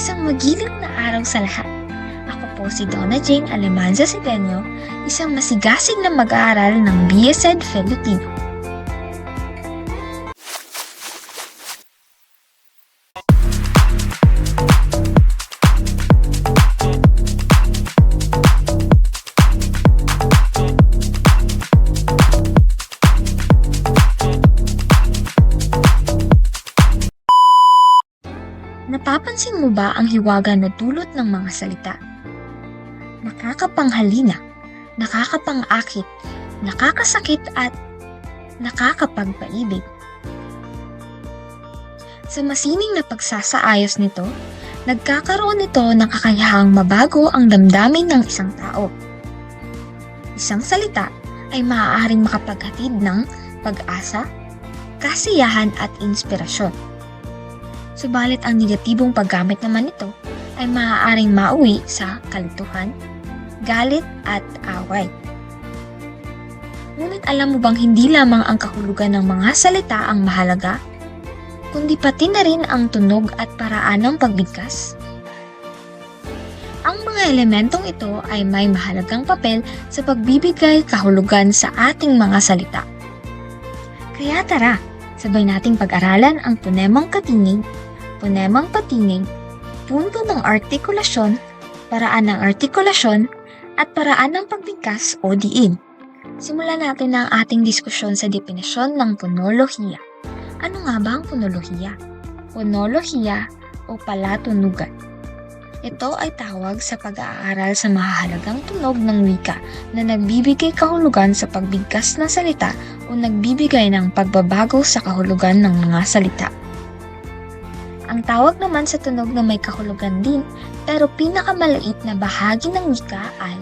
isang magilang na araw sa lahat. Ako po si Donna Jane Alemanza Sedeño, isang masigasig na mag-aaral ng BSED Filipino. Napapansin mo ba ang hiwaga na dulot ng mga salita? Nakakapanghalina, nakakapangakit, nakakasakit at nakakapagpaibig. Sa masining na pagsasaayos nito, nagkakaroon ito ng kakayahang mabago ang damdamin ng isang tao. Isang salita ay maaaring makapaghatid ng pag-asa, kasiyahan at inspirasyon. Subalit ang negatibong paggamit naman nito ay maaaring mauwi sa kalituhan, galit at away. Ngunit alam mo bang hindi lamang ang kahulugan ng mga salita ang mahalaga, kundi pati na rin ang tunog at paraan ng pagbigkas? Ang mga elementong ito ay may mahalagang papel sa pagbibigay kahulugan sa ating mga salita. Kaya tara, sabay nating pag-aralan ang punemang katinig punemang patinig, punto ng artikulasyon, paraan ng artikulasyon, at paraan ng pagbigkas o diin. Simulan natin ang ating diskusyon sa definisyon ng punolohiya. Ano nga ba ang punolohiya? Punolohiya o palatunugan. Ito ay tawag sa pag-aaral sa mahahalagang tunog ng wika na nagbibigay kahulugan sa pagbigkas ng salita o nagbibigay ng pagbabago sa kahulugan ng mga salita. Ang tawag naman sa tunog na may kahulugan din pero pinakamaliit na bahagi ng wika ay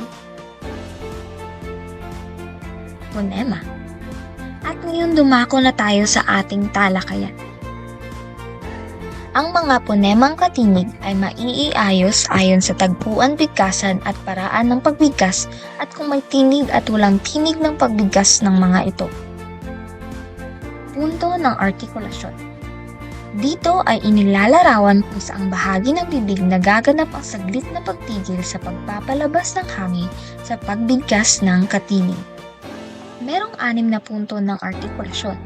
phonema. At ngayon dumako na tayo sa ating talakayan. Ang mga ponemang katinig ay maiiayos ayon sa tagpuan bigkasan at paraan ng pagbigkas at kung may tinig at walang tinig ng pagbigkas ng mga ito. Punto ng artikulasyon. Dito ay inilalarawan kung saang bahagi ng bibig nagaganap ang saglit na pagtigil sa pagpapalabas ng hangin sa pagbigkas ng katinig. Merong anim na punto ng artikulasyon.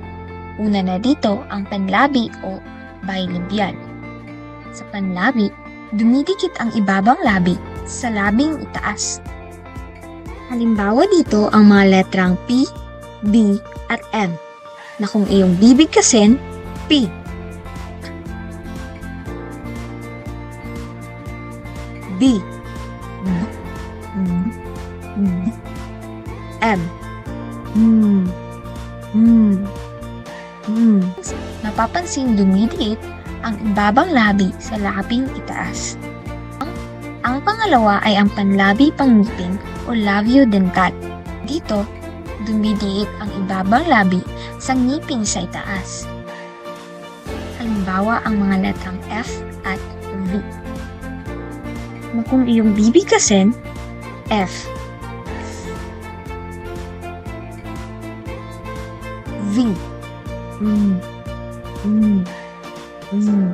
Una na dito ang panlabi o bilabial. Sa panlabi, dumidikit ang ibabang labi sa labing itaas. Halimbawa dito ang mga letrang P, B, at M na kung iyong bibigkasin, P. B. M. Mm. Mm. Mm. Napapansin dumidiit ang ibabang labi sa labing itaas. Ang, ang pangalawa ay ang panlabi pangngipin o labio dental. Dito, dumidiit ang ibabang labi sa ngipin sa itaas. Halimbawa ang mga letrang F at V na kung iyong bibigkasin, F. V. Mm. Mm. Mm.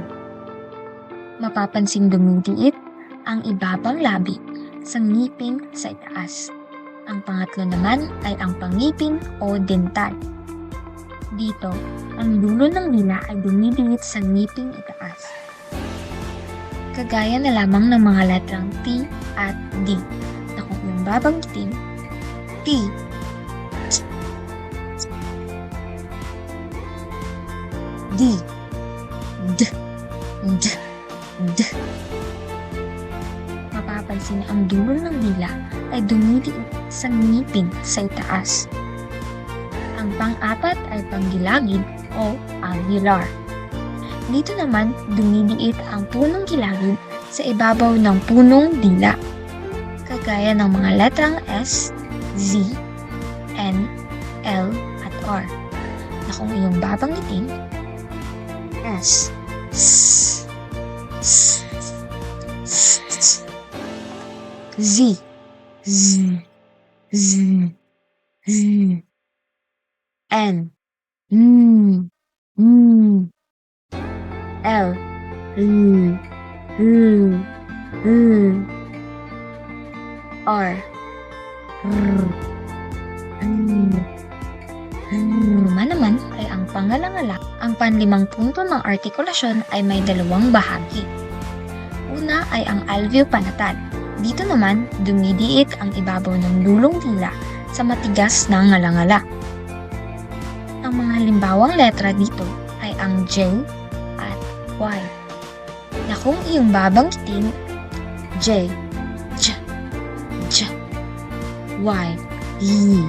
Mapapansin dumidiit ang ibabang labi sa ngipin sa itaas. Ang pangatlo naman ay ang pangipin o dental. Dito, ang dulo ng dila ay dumidiit sa ngiping itaas kagaya na lamang ng mga letrang T at D na kung yung babanggitin, T. D. D. D. D. Mapapansin na ang dulo ng dila ay dumidiin sa ngipin sa itaas. Ang pang-apat ay panggilagid o alveolar. Dito naman, dumidiit ang punong gilagid sa ibabaw ng punong dila. Kagaya ng mga letrang S, Z, N, L, at R. Na kung iyong babanggitin, S, S, S, S, S, Z, Z, Z, Z, N, N, N, L, L, mm, mm. R, R, mm. Luma naman ay ang pangalangala. Ang panlimang punto ng artikulasyon ay may dalawang bahagi. Una ay ang alveopalatal. Dito naman, dumidiit ang ibabaw ng dulong dila sa matigas na ngalangala. Ang mga halimbawang letra dito ay ang J Y. Na kung iyong babanggitin, J, J, J, Y, Y,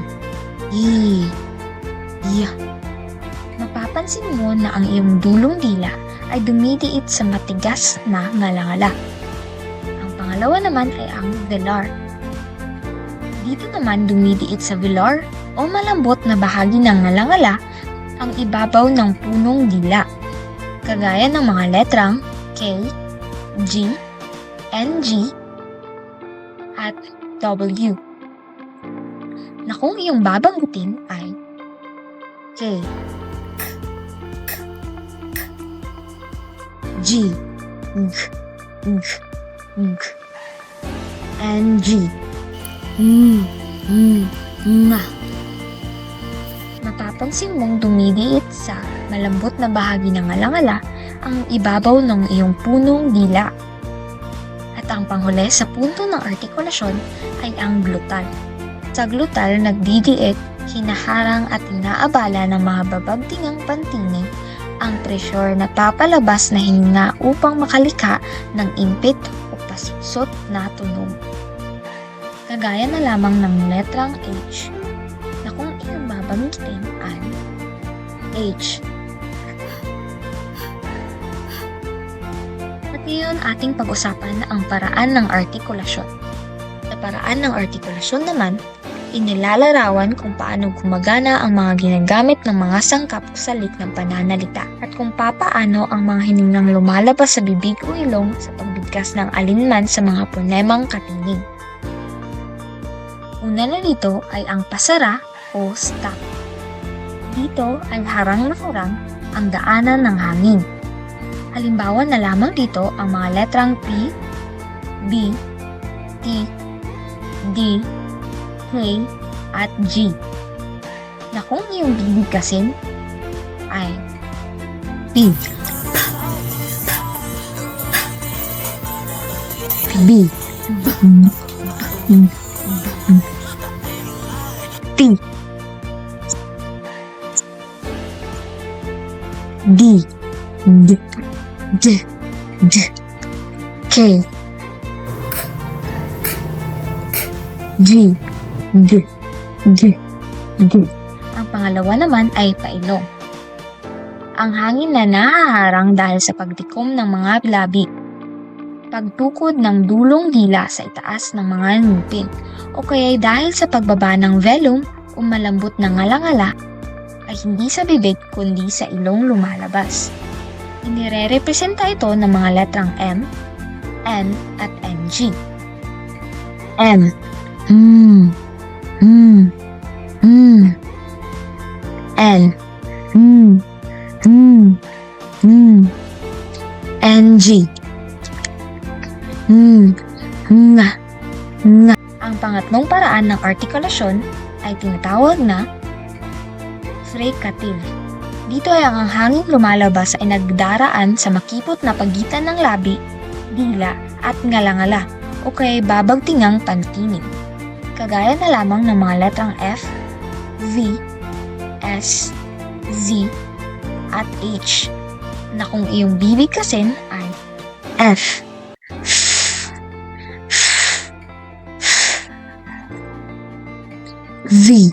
Y, Y. Mapapansin mo na ang iyong dulong dila ay dumidiit sa matigas na ngalangala. Ang pangalawa naman ay ang velar. Dito naman dumidiit sa velar o malambot na bahagi ng ngalangala ang ibabaw ng punong dila. Kagaya ng mga letrang K, G, NG, at W. Na kung iyong babanggitin ay K, G, G, G, G, and G. Mm, mm, nga. Mapapansin mong dumidiit sa malambot na bahagi ng alangala ang ibabaw ng iyong punong dila. At ang panghuli sa punto ng artikulasyon ay ang glutal. Sa glutal, nagdidiit, hinaharang at inaabala ng mga babagtingang pantinig ang presyur na papalabas na hininga upang makalika ng impit o pasusot na tunog. Kagaya na lamang ng letrang H na kung iyong babanggitin ay H. ngayon ating pag-usapan ang paraan ng artikulasyon. Sa paraan ng artikulasyon naman, inilalarawan kung paano gumagana ang mga ginagamit ng mga sangkap salik ng pananalita at kung papaano ang mga hiningang lumalabas sa bibig o ilong sa pagbigkas ng alinman sa mga ponemang katinig. Una na dito ay ang pasara o stop. Dito ay harang na harang ang daanan ng hangin. Halimbawa na lamang dito ang mga letrang P, B, T, D, K, at G. Na kung iyong bibigkasin ay P, B, T, D, D, D, D, K, G, G, G, G. Ang pangalawa naman ay pailong. Ang hangin na nahaharang dahil sa pagtikom ng mga labi. Pagtukod ng dulong dila sa itaas ng mga ngipin o kaya'y dahil sa pagbaba ng velum o malambot na ngalangala ay hindi sa bibig kundi sa ilong lumalabas. Inire-representa ito ng mga letrang M, N at NG. M Mm. Mm. Mm. N. Mm. Mm. Mm. NG. Mm. Nga. Nga. Ang pangatlong paraan ng artikulasyon ay tinatawag na fricative. Dito ay ang hangin lumalabas ay nagdaraan sa makipot na pagitan ng labi, dila at ngalangala o kaya babagtingang pantinig. Kagaya na lamang ng mga letrang F, V, S, Z, at H na kung iyong bibigkasin ay F, V,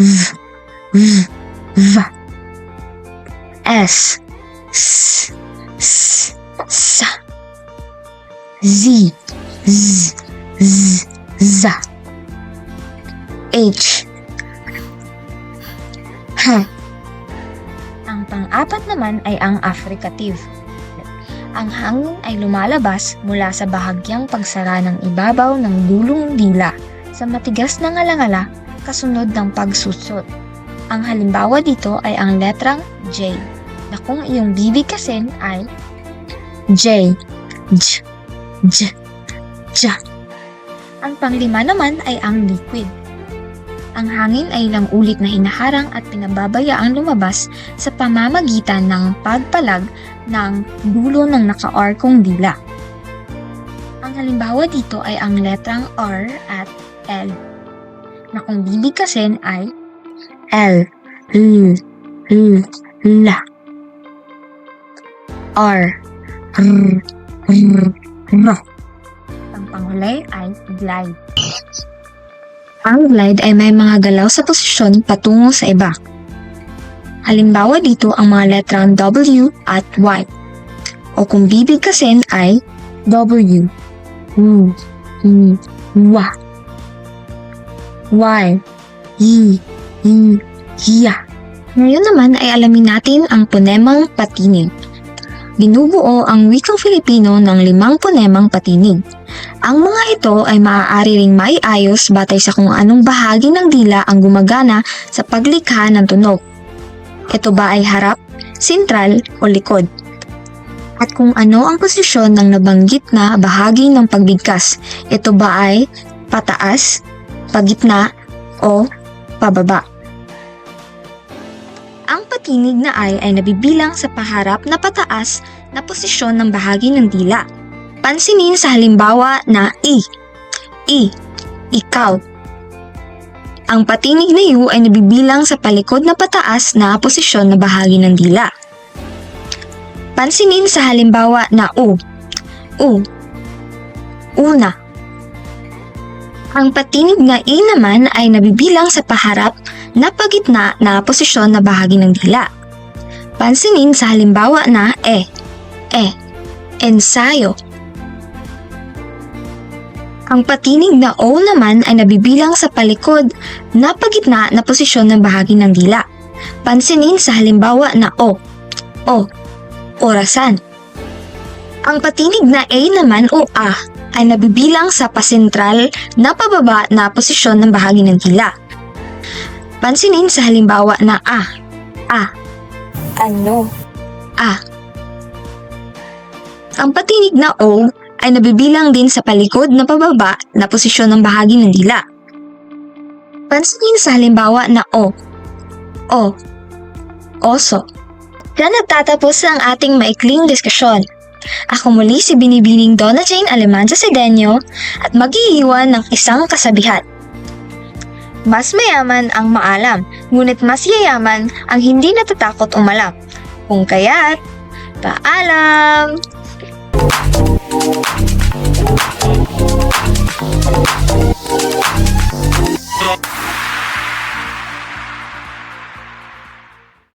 V, V, V, S, S, S, Z, Z, Z, Z. H. H. Ang pang-apat naman ay ang affricative. Ang hangin ay lumalabas mula sa bahagyang pagsara ng ibabaw ng dulong dila sa matigas na ngalangala kasunod ng pagsusot. Ang halimbawa dito ay ang letrang J na kung iyong bibigkasin ay J, J, J, J. Ang panglima naman ay ang liquid. Ang hangin ay ilang ulit na hinaharang at pinababayaang lumabas sa pamamagitan ng pagpalag ng dulo ng naka-arkong dila. Ang halimbawa dito ay ang letrang R at L na kung bibigkasin ay L, L, L, La. R, R, R, R. Ang panghuli ay glide. Ang glide ay may mga galaw sa posisyon patungo sa iba. Halimbawa dito ang mga letrang W at Y. O kung bibigkasin ay W, U, E, W. Y, Y, Y, Ya. Ngayon naman ay alamin natin ang ponemang patinig. Binubuo ang wikang Filipino ng limang ponemang patinig. Ang mga ito ay maaari ring maiayos batay sa kung anong bahagi ng dila ang gumagana sa paglikha ng tunog. Ito ba ay harap, sentral o likod? At kung ano ang posisyon ng nabanggit na bahagi ng pagbigkas, ito ba ay pataas, pagitna, o pababa? Ang patinig na ay ay nabibilang sa paharap na pataas na posisyon ng bahagi ng dila. Pansinin sa halimbawa na I. I. Ikaw. Ang patinig na U ay nabibilang sa palikod na pataas na posisyon na bahagi ng dila. Pansinin sa halimbawa na U. U. Una. Ang patinig na I naman ay nabibilang sa paharap na pagitna na posisyon na bahagi ng dila. Pansinin sa halimbawa na E. E. Ensayo. Ang patinig na O naman ay nabibilang sa palikod na pagitna na posisyon ng bahagi ng dila. Pansinin sa halimbawa na O. O. Orasan. Ang patinig na A naman o A ay nabibilang sa pasentral na pababa na posisyon ng bahagi ng dila. Pansinin sa halimbawa na A. A. Ano? A. Ang patinig na O ay nabibilang din sa palikod na pababa na posisyon ng bahagi ng dila. Pansinin sa halimbawa na O. O. Oso. Yan nagtatapos ang ating maikling diskusyon. Ako muli si Binibining Donna Jane Alemanza Sedeño at mag-iiwan ng isang kasabihan. Mas mayaman ang maalam, ngunit mas yayaman ang hindi natatakot umalap. Kung kaya't, paalam!